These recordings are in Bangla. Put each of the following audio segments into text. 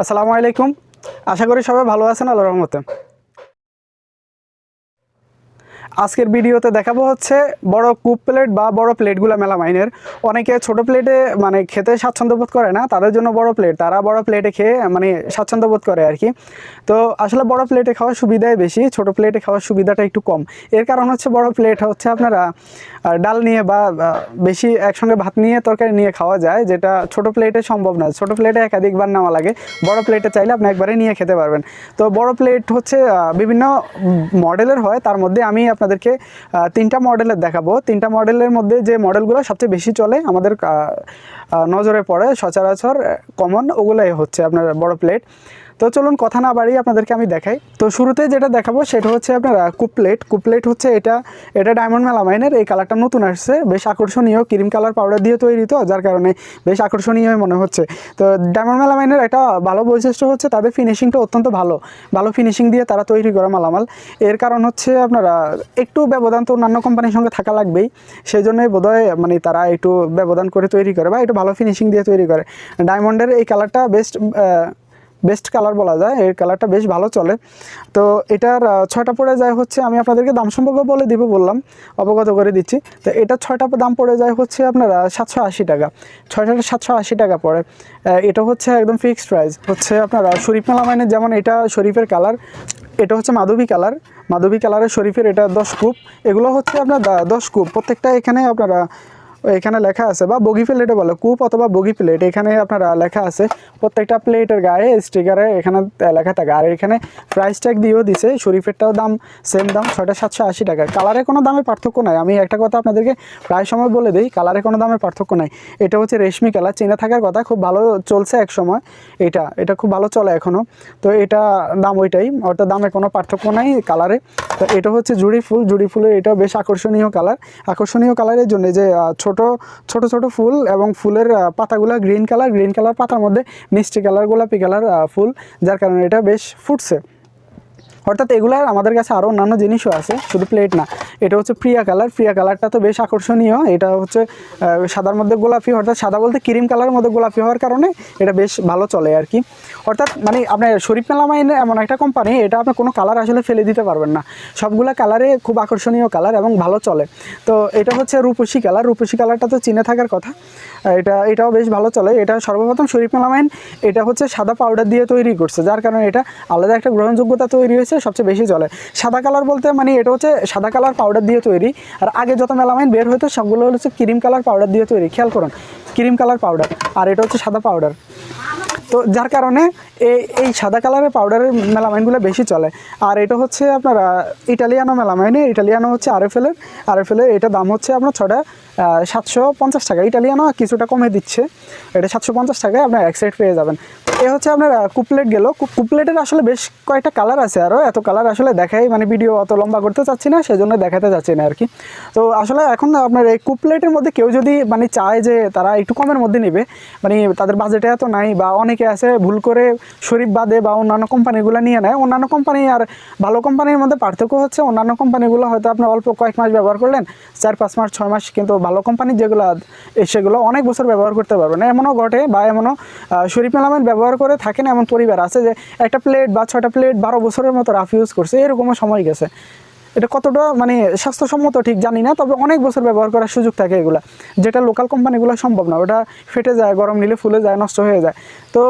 আসসালামু আলাইকুম। আশা করি সবাই ভালো আছেন আল্লাহ রহমতে। আজকের ভিডিওতে দেখাবো হচ্ছে বড় কুপ প্লেট বা বড় প্লেটগুলো মেলামাইনের। অনেকে ছোট প্লেটে মানে খেতে স্বাচ্ছন্দ্য বোধ করে না, তাদের জন্য বড় প্লেট। তারা বড় প্লেটে খেয়ে মানে স্বাচ্ছন্দ্য বোধ করে আর কি তো আসলে বড় প্লেটে খাওয়ার সুবিধাই বেশি, ছোট প্লেটে খাওয়ার সুবিধাটা একটু কম। এর কারণ হচ্ছে বড় প্লেট হচ্ছে আপনারা ডাল নিয়ে বা বেশি একসঙ্গে ভাত নিয়ে, তরকারি নিয়ে খাওয়া যায়, যেটা ছোট প্লেটে সম্ভব না। ছোট প্লেটে একাধিকবার নেওয়া লাগে। বড় প্লেটে চাইলে আপনি একবারে নিয়ে খেতে পারবেন। তো বড় প্লেট হচ্ছে বিভিন্ন মডেলের হয়। তার মধ্যে আমি আপনাদেরকে তিনটা মডেলের দেখাবো। তিনটা মডেলের মধ্যে যে মডেলগুলো সবচেয়ে বেশি চলে আমাদের নজরে পড়ে সচরাচর কমন ওগুলোই হচ্ছে আপনার বড় প্লেট তো চলুন কথা না বাড়িয়ে আপনাদেরকে আমি দেখাই। তো শুরুতে যেটা দেখাবো সেটা হচ্ছে আপনার কুপলেট। কুপলেট হচ্ছে এটা এটা ডায়মন্ড মেলামাইনের, এই কালারটা নতুন আসছে। বেশ আকর্ষণীয়, ক্রিম কালার পাউডার দিয়ে তৈরি তো, যার কারণে বেশ আকর্ষণীয় মনে হচ্ছে। তো ডায়মন্ড মেলামাইনের একটা ভালো বৈশিষ্ট্য হচ্ছে তাদের ফিনিশিংটা অত্যন্ত ভালো। ভালো ফিনিশিং দিয়ে তারা তৈরি করা মালামাল। এর কারণ হচ্ছে আপনারা একটু ব্যবধান তো অন্যান্য কোম্পানির সঙ্গে থাকা লাগবেই। সেই জন্যই বোধহয় মানে তারা একটু ব্যবধান করে তৈরি করে বা একটু ভালো ফিনিশিং দিয়ে তৈরি করে। ডায়মন্ডের এই কালারটা বেস্ট বেস্ট কালার বলা যায়, এর কালারটা বেশ ভালো চলে। তো এটার ছয়টা পড়ে যায় হচ্ছে, আমি আপনাদেরকে দাম সম্পর্কে বলে দিব বললাম, অবগত করে দিচ্ছি। তো এটা ছয়টা দাম পড়ে যায় হচ্ছে আপনারা সাতশো আশি টাকা। ছয়টা সাতশো আশি টাকা পড়ে। এটা হচ্ছে একদম ফিক্সড প্রাইস হচ্ছে আপনারা শরীফ মেলামাইনের যেমন এটা শরীফের কালার, এটা হচ্ছে মাধবী কালার। মাধবী কালারের শরীফের এটা দশ কূপ এগুলো হচ্ছে আপনার দশ কূপ প্রত্যেকটা এখানে আপনারা এখানে লেখা আছে বা বগি প্লেটে বলে কূপ অথবা বগি প্লেট এখানে আপনারা লেখা আছে। প্রত্যেকটা প্লেটের গায়ে স্টিকারে এখানে লেখা থাকে। আর এখানে প্রাইস ট্যাগ দিয়েও দিছে শরীফেরটাও দাম সেম দাম ছয়টা সাতশো আশি টাকা। কালারে কোনো দামে পার্থক্য নাই। আমি একটা কথা আপনাদেরকে প্রায় সময় বলে দিই কালারে কোনো দামে পার্থক্য নাই। এটা হচ্ছে রেশমি কালার চেনা থাকার কথা খুব ভালো চলছে এক সময়। এটা এটা খুব ভালো চলে এখনও তো এটা দাম ওইটাই অর্থাৎ দামে কোনো পার্থক্য নাই কালারে তো এটা হচ্ছে জুড়ি ফুল। জুড়ি ফুলের এটাও বেশ আকর্ষণীয় কালার আকর্ষণীয় কালারের জন্য যে আহ, ছোট ছোট ছোট ফুল এবং ফুলের পাতাগুলো গ্রিন কালার গ্রিন কালার পাতার মধ্যে মিষ্টি কালার গোলাপি কালার ফুল, যার কারণে এটা বেশ ফুটছে। অর্থাৎ এগুলার আমাদের কাছে আরও অন্যান্য জিনিসও আছে, শুধু প্লেট না। এটা হচ্ছে প্রিয়া কালার প্রিয়া কালারটা তো বেশ আকর্ষণীয়। এটা হচ্ছে সাদার মধ্যে গোলাপি, অর্থাৎ সাদা বলতে ক্রিম কালারের মধ্যে গোলাপি হওয়ার কারণে এটা বেশ ভালো চলে আর কি। অর্থাৎ মানে আপনার শরীফ মেলামাইন এমন একটা কোম্পানি এটা আপনি কোনো কালার আসলে ফেলে দিতে পারবেন না। সবগুলা কালারে খুব আকর্ষণীয় কালার এবং ভালো চলে। তো এটা হচ্ছে রূপসী কালার রূপসী কালারটা তো চিনে থাকার কথা। এটা, এটাও বেশ ভালো চলে। এটা সর্বপ্রথম শরীফ মেলামাইন, এটা হচ্ছে সাদা পাউডার দিয়ে তৈরি করছে, যার কারণে এটা আলাদা একটা গ্রহণযোগ্যতা তৈরি হয়েছে সবচেয়ে বেশি চলে সাদা কালার বলতে মানে এটা হচ্ছে সাদা কালার পাউডার দিয়ে তৈরি। আর আগে যত মেলামাইন বের হতো সবগুলো হচ্ছে ক্রিম কালার পাউডার দিয়ে তৈরি। খেয়াল করুন, ক্রিম কালার পাউডার আর এটা হচ্ছে সাদা পাউডার তো যার কারণে এই এই সাদা কালারের পাউডারের মেলামাইনগুলো বেশি চলে। আর এটা হচ্ছে আপনার ইটালিয়ানো মেলামাইনে, ইটালিয়ানো হচ্ছে আরএফএলের আরএফএলের এটা দাম হচ্ছে আপনার ছটা সাতশো পঞ্চাশ টাকা। ইটালিয়ানো কিছুটা কমে দিচ্ছে। এটা সাতশো পঞ্চাশ টাকায় আপনার এক সেট পেয়ে যাবেন। এ হচ্ছে আপনার কুপলেট গেল। কুপলেটের আসলে বেশ কয়েকটা কালার আছে আরও। এত কালার আসলে দেখাই মানে ভিডিও অত লম্বা করতে চাচ্ছি না, সেজন্য দেখাতে চাচ্ছি না আর কি। তো আসলে এখন আপনার এই কুপলেটের মধ্যে কেউ যদি মানে চায় যে তারা একটু কমের মধ্যে নেবে মানে তাদের বাজেটে এত নাই বা অনেকে আছে ভুল করে শরীফ বাদে বা অন্যান্য কোম্পানিগুলো নিয়ে নেয়। অন্যান্য কোম্পানি আর ভালো কোম্পানির মধ্যে পার্থক্য হচ্ছে, অন্যান্য কোম্পানিগুলো হয়তো আপনি অল্প কয়েক মাস ব্যবহার করলেন, চার পাঁচ মাস, ছয় মাস, কিন্তু ভালো কোম্পানির যেগুলো সেগুলো অনেক বছর ব্যবহার করতে পারবেন এমনও ঘটে বা এমনও শরীফ মেলামেন্ট ব্যবহার করে থাকেন এমন পরিবার আছে যে একটা প্লেট বা ছটা প্লেট বারো বছরের মতো রাফ ইউজ করছে, এরকমও সময় গেছে। এটা কতটা মানে স্বাস্থ্যসম্মত ঠিক জানি না, তবে অনেক বছর ব্যবহার করার সুযোগ থাকে এগুলা। যেটা লোকাল কোম্পানিগুলো সম্ভব না, ওটা ফেটে যায়, গরম নিলে ফুলে যায়, নষ্ট হয়ে যায়। তো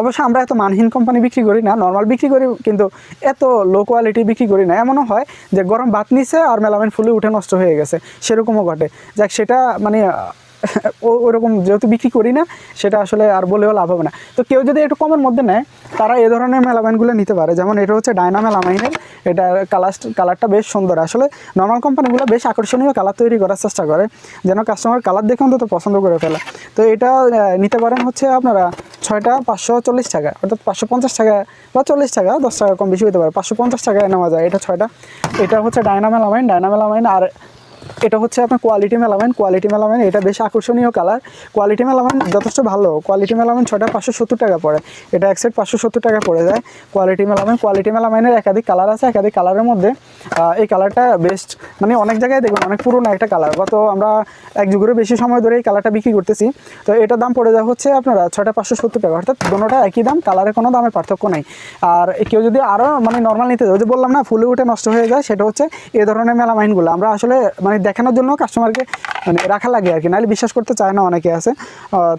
অবশ্য আমরা এত মানহীন কোম্পানি বিক্রি করি না নর্মাল বিক্রি করি, কিন্তু এত লো কোয়ালিটি বিক্রি করি না। এমনও হয় যে গরম ভাত নিছে আর মেলামেন ফুলে উঠে নষ্ট হয়ে গেছে। সেরকমও ঘটে। যাক, সেটা মানে ওরকম যেহেতু বিক্রি করি না, সেটা আসলে আর বলেও লাভ হবে না। তো কেউ যদি একটু কমের মধ্যে নেয়, তারা এ ধরনের মেলামাইনগুলো নিতে পারে। যেমন এটা হচ্ছে ডায়না মেলামাইনের, এটা কালার কালারটা বেশ সুন্দর। আসলে নর্মাল কোম্পানিগুলো বেশ আকর্ষণীয় কালার তৈরি করার চেষ্টা করে, যেন কাস্টমার কালার দেখে অন্তত পছন্দ করে ফেলে। তো এটা নিতে পারেন হচ্ছে আপনারা ছয়টা পাঁচশো চল্লিশ টাকা, অর্থাৎ পাঁচশো পঞ্চাশ টাকা বা চল্লিশ টাকা, দশ টাকা কম বেশি হতে পারে। পাঁচশো পঞ্চাশ টাকায় নেওয়া যায় এটা ছয়টা। এটা হচ্ছে ডায়না মেলামাইন। ডায়না মেলামাইন আর এটা হচ্ছে আপনার কোয়ালিটি মেলামেন কোয়ালিটি মেলামেন এটা বেশ আকর্ষণীয় কালার কোয়ালিটি মেলামেন যথেষ্ট ভালো। কোয়ালিটি মেলামেন ছটা পাঁচশো সত্তর টাকা পড়ে। এটা এক সেট পাঁচশো সত্তর টাকা পড়ে যায়। কোয়ালিটি মেলামেন কোয়ালিটি মেলামেনের একাধিক কালার আছে, একাধিক কালারের মধ্যে। এই কালারটা বেস্ট মানে অনেক জায়গায় দেখবেন, অনেক পুরনো একটা কালার গত আমরা এক যুগেরও বেশি সময় ধরে এই কালারটা বিক্রি করতেছি। তো এটার দাম পড়ে যায় হচ্ছে আপনারা ছটা পাঁচশো সত্তর টাকা। অর্থাৎ দুটোটা একই দাম কালারের কোনো দামের পার্থক্য নেই। আর কেউ যদি আরও মানে নর্মাল নিতে যায় যে বললাম না, ফুলে উঠে নষ্ট হয়ে যায়, সেটা হচ্ছে এ ধরনের মেলামাইনগুলো। আমরা আসলে মানে দেখানোর জন্য কাস্টমারকে মানে রাখা লাগে আর কি। নাহলে বিশ্বাস করতে চায় না অনেকে আছে।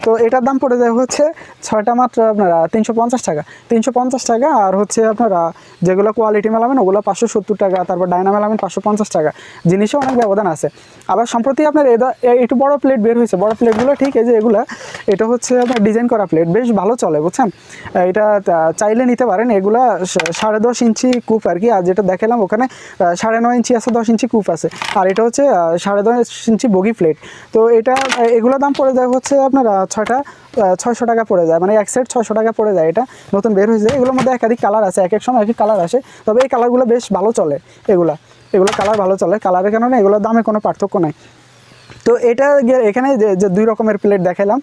তো এটার দাম পড়ে যায় হচ্ছে ছয়টা মাত্র আপনারা তিনশো পঞ্চাশ টাকা। তিনশো পঞ্চাশ টাকা আর হচ্ছে আপনারা যেগুলো কোয়ালিটি মেলাবেন ওগুলো পাঁচশো সত্তর টাকা, তারপর ডায়না মেলাবেন পাঁচশো পঞ্চাশ টাকা। জিনিসও অনেক ব্যবধান আছে। আবার সম্প্রতি আপনার একটু বড় প্লেট বের হয়েছে। বড় প্লেটগুলো ঠিক এই যে এগুলো, এটা হচ্ছে আপনার ডিজাইন করা প্লেট বেশ ভালো চলে, বুঝছেন? এটা চাইলে নিতে পারেন। এগুলা সাড়ে দশ ইঞ্চি কূপ আর কি। আর যেটা দেখালাম ওখানে সাড়ে নয় ইঞ্চি আছে, দশ ইঞ্চি কূপ আছে। আর এটা হচ্ছে আহ, সাড়ে দশ ইঞ্চি বগি প্লেট তো এটা এগুলো এগুলোর দাম পড়ে যায় হচ্ছে আপনার ছটা ছয়শো টাকা পড়ে যায়। মানে এক সেট ছয়শো টাকা পড়ে যায় এটা। নতুন বের হয়েছে। এগুলোর মধ্যে একাধিক কালার আছে। এক এক সময় এক এক কালার আসে। তবে এই কালারগুলো বেশ ভালো চলে এগুলা। এগুলো কালার ভালো চলে। কালারের কারণে এগুলোর দামে কোনো পার্থক্য নাই। তো এটা এখানে যে দুই রকমের প্লেট দেখালাম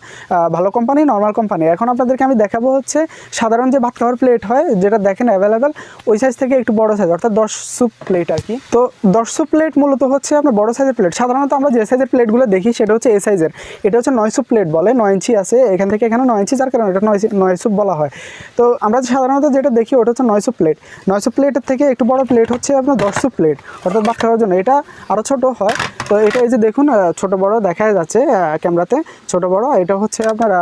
ভালো কোম্পানি নর্মাল কোম্পানি এখন আপনাদেরকে আমি দেখাবো হচ্ছে সাধারণ যে ভাত খাওয়ার প্লেট হয় যেটা দেখেন অ্যাভেলেবেল ওই সাইজ থেকে একটু বড় সাইজ অর্থাৎ দশ সুপ প্লেট আর কি। তো দশ সুপ প্লেট মূলত হচ্ছে আপনার বড় সাইজের প্লেট সাধারণত আমরা যে সাইজের প্লেটগুলো দেখি সেটা হচ্ছে এ সাইজের এটা হচ্ছে নয় সুপ প্লেট বলে নয় ইঞ্চি আছে। এখান থেকে এখানে নয় ইঞ্চি যার কারণে এটা নয় নয় সুপ বলা হয়। তো আমরা সাধারণত যেটা দেখি ওটা হচ্ছে নয় সুপ প্লেট নয় সুপ প্লেটের থেকে একটু বড় প্লেট হচ্ছে আপনার দশ সুপ প্লেট অর্থাৎ ভাত খাওয়ার জন্য। এটা আরও ছোট হয়। তো এটা এই যে দেখুন আহ, ছোট বড় দেখা যাচ্ছে ক্যামেরাতে ছোট বড়। এটা হচ্ছে আপনারা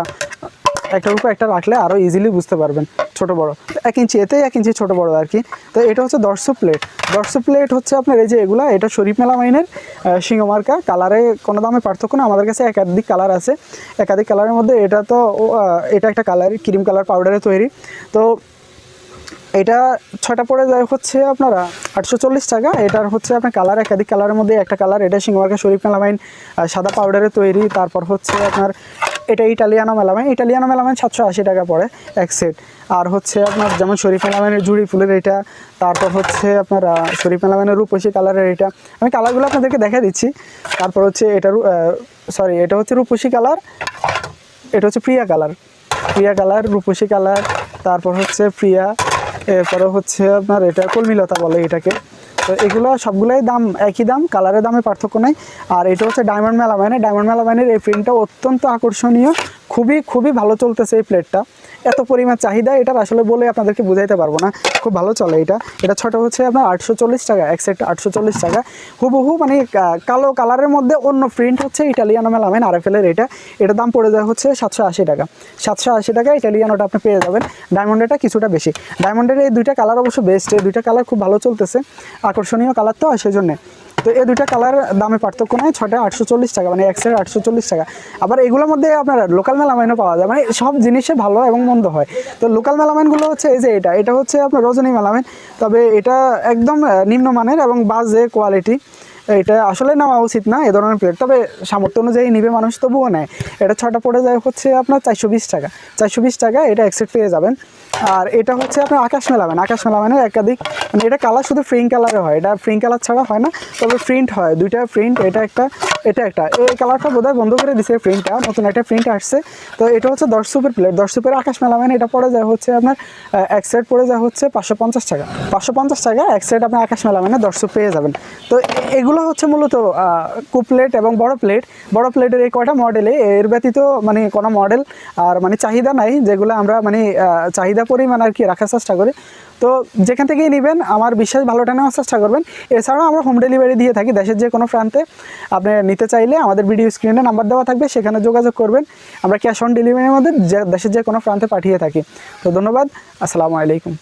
একটার উপর একটা রাখলে আরও ইজিলি বুঝতে পারবেন, ছোট বড়। এক ইঞ্চি, এতেই এক ইঞ্চি ছোট বড় আর কি। তো এটা হচ্ছে দশশো প্লেট দশশো প্লেট হচ্ছে আপনার এই যে এগুলা, এটা শরীফ মেলা মাইনের সিংহমার্কা কালারে কোনো দামে পার্থক্য না আমাদের কাছে একাধিক কালার আছে। একাধিক কালারের মধ্যে এটা তো এটা একটা কালার ক্রিম কালার পাউডারে তৈরি। তো এটা ছটা পড়ে যায় হচ্ছে আপনারা আটশো চল্লিশ টাকা। এটার হচ্ছে আপনার কালার একাধিক কালারের মধ্যে একটা কালার এটা সিংহমার্কা শরীফ মেলামাইন সাদা পাউডারে তৈরি, তারপর হচ্ছে আপনার, এটা ইটালিয়ানো মেলামাইন ইটালিয়ানো মেলামাইন সাতশো আশি টাকা পড়ে এক সেট আর হচ্ছে আপনার যেমন শরীফ মেলামাইনের জুড়ি ফুলের এটা, তারপর হচ্ছে আপনার শরীফ মেলামাইনের রূপসী কালারের এটা। আমি কালারগুলো আপনাদেরকে দেখা দিচ্ছি। তারপর হচ্ছে এটা সরি এটা হচ্ছে রূপসী কালার এটা হচ্ছে Priya colour Priya colour Rupasi colour তারপর হচ্ছে প্রিয়া এরপরে হচ্ছে আপনার এটা কলমিলতা বলে এটাকে। তো এগুলো সবগুলোই দাম, একই দাম, কালারের দামে পার্থক্য নেই। আর এটা হচ্ছে ডায়মন্ড মেলা মেলামাইনের ডায়মন্ড মেলা বাইনের এই প্রিন্টটা অত্যন্ত আকর্ষণীয়। খুবই খুবই ভালো চলতেছে এই প্লেটটা। এত পরিমাণ চাহিদা এটার আসলে বলে আপনাদেরকে বুঝাইতে পারব না। খুব ভালো চলে এটা। এটা ছোট হচ্ছে আপনার আটশো চল্লিশ টাকা, এক সেট আটশো চল্লিশ টাকা। হুবহু মানে কালো কালারের মধ্যে অন্য প্রিন্ট হচ্ছে ইটালিয়ানো মেলামেন আর এফেলের এটা। এটার দাম পড়ে যায় হচ্ছে সাতশো আশি টাকা। সাতশো আশি টাকা ইটালিয়ানোটা আপনি পেয়ে যাবেন। ডায়মন্ডেরটা কিছুটা বেশি। ডায়মন্ডের এই দুইটা কালার অবশ্য বেস্ট এই দুইটা কালার খুব ভালো চলতেছে। আকর্ষণীয় কালার তো সেই জন্যে তো এই দুইটা কালার দামে পার্থক্য নেয় ছটা আটশো চল্লিশ টাকা মানে একশো আটশো চল্লিশ টাকা। আবার এগুলোর মধ্যে আপনার লোকাল মেলামাইনও পাওয়া যায় মানে সব জিনিসে ভালো এবং মন্দ হয়। তো লোকাল মেলামাইনগুলো হচ্ছে এই যে এটা এটা হচ্ছে আপনার রজনী মেলামাইন তবে এটা একদম নিম্নমানের এবং বাজে কোয়ালিটি এটা আসলে নেওয়া উচিত না এ ধরনের প্লেট তবে সামর্থ্য অনুযায়ী নিবে মানুষ, তবুও নেয়। এটা ছটা পড়ে যায় হচ্ছে আপনার চারশো বিশ টাকা। চারশো বিশ টাকা এটা একসেট পেয়ে যাবেন। আর এটা হচ্ছে আপনার আকাশ মেলাবেন। আকাশ মেলাবেনের একাধিক মানে এটা কালার শুধু ফ্রিং কালারে হয়। এটা ফ্রিং কালার ছাড়া হয় না, তবে প্রিন্ট হয়। দুইটা প্রিন্ট এটা একটা এটা একটা। এই কালারটা বোধহয় বন্ধ করে দিছে প্রিন্টটা নতুন একটা প্রিন্ট আসছে। তো এটা হচ্ছে দশ সুপের প্লেট দশ সুপের আকাশ মেলাবেন এটা পড়ে যায় হচ্ছে আপনার এক সেট পড়ে যায় হচ্ছে পাঁচশো পঞ্চাশ টাকা। পাঁচশো পঞ্চাশ টাকা এক সেট আপনি আকাশ মেলাবেনে দশ সুপ পেয়ে যাবেন। তো এগুলো হচ্ছে মূলত কুপ প্লেট এবং বড় প্লেট বড় প্লেটের এই কয়টা মডেলে এর ব্যতীত মানে কোনো মডেল আর মানে চাহিদা নাই, যেগুলো আমরা মানে চাহিদা পরিমাণ আর কি রাখার চেষ্টা করি। তো যেখান থেকেই নেবেন, আমার বিশ্বাস ভালোটা নেওয়ার চেষ্টা করবেন। এছাড়াও আমরা হোম ডেলিভারি দিয়ে থাকি, দেশের যে কোনো প্রান্তে। আপনি নিতে চাইলে আমাদের ভিডিও স্ক্রিনে নাম্বার দেওয়া থাকবে, সেখানে যোগাযোগ করবেন। আমরা ক্যাশ অন ডেলিভারির মধ্যে দেশের যে কোনো প্রান্তে পাঠিয়ে থাকি। তো ধন্যবাদ, আসসালামু আলাইকুম।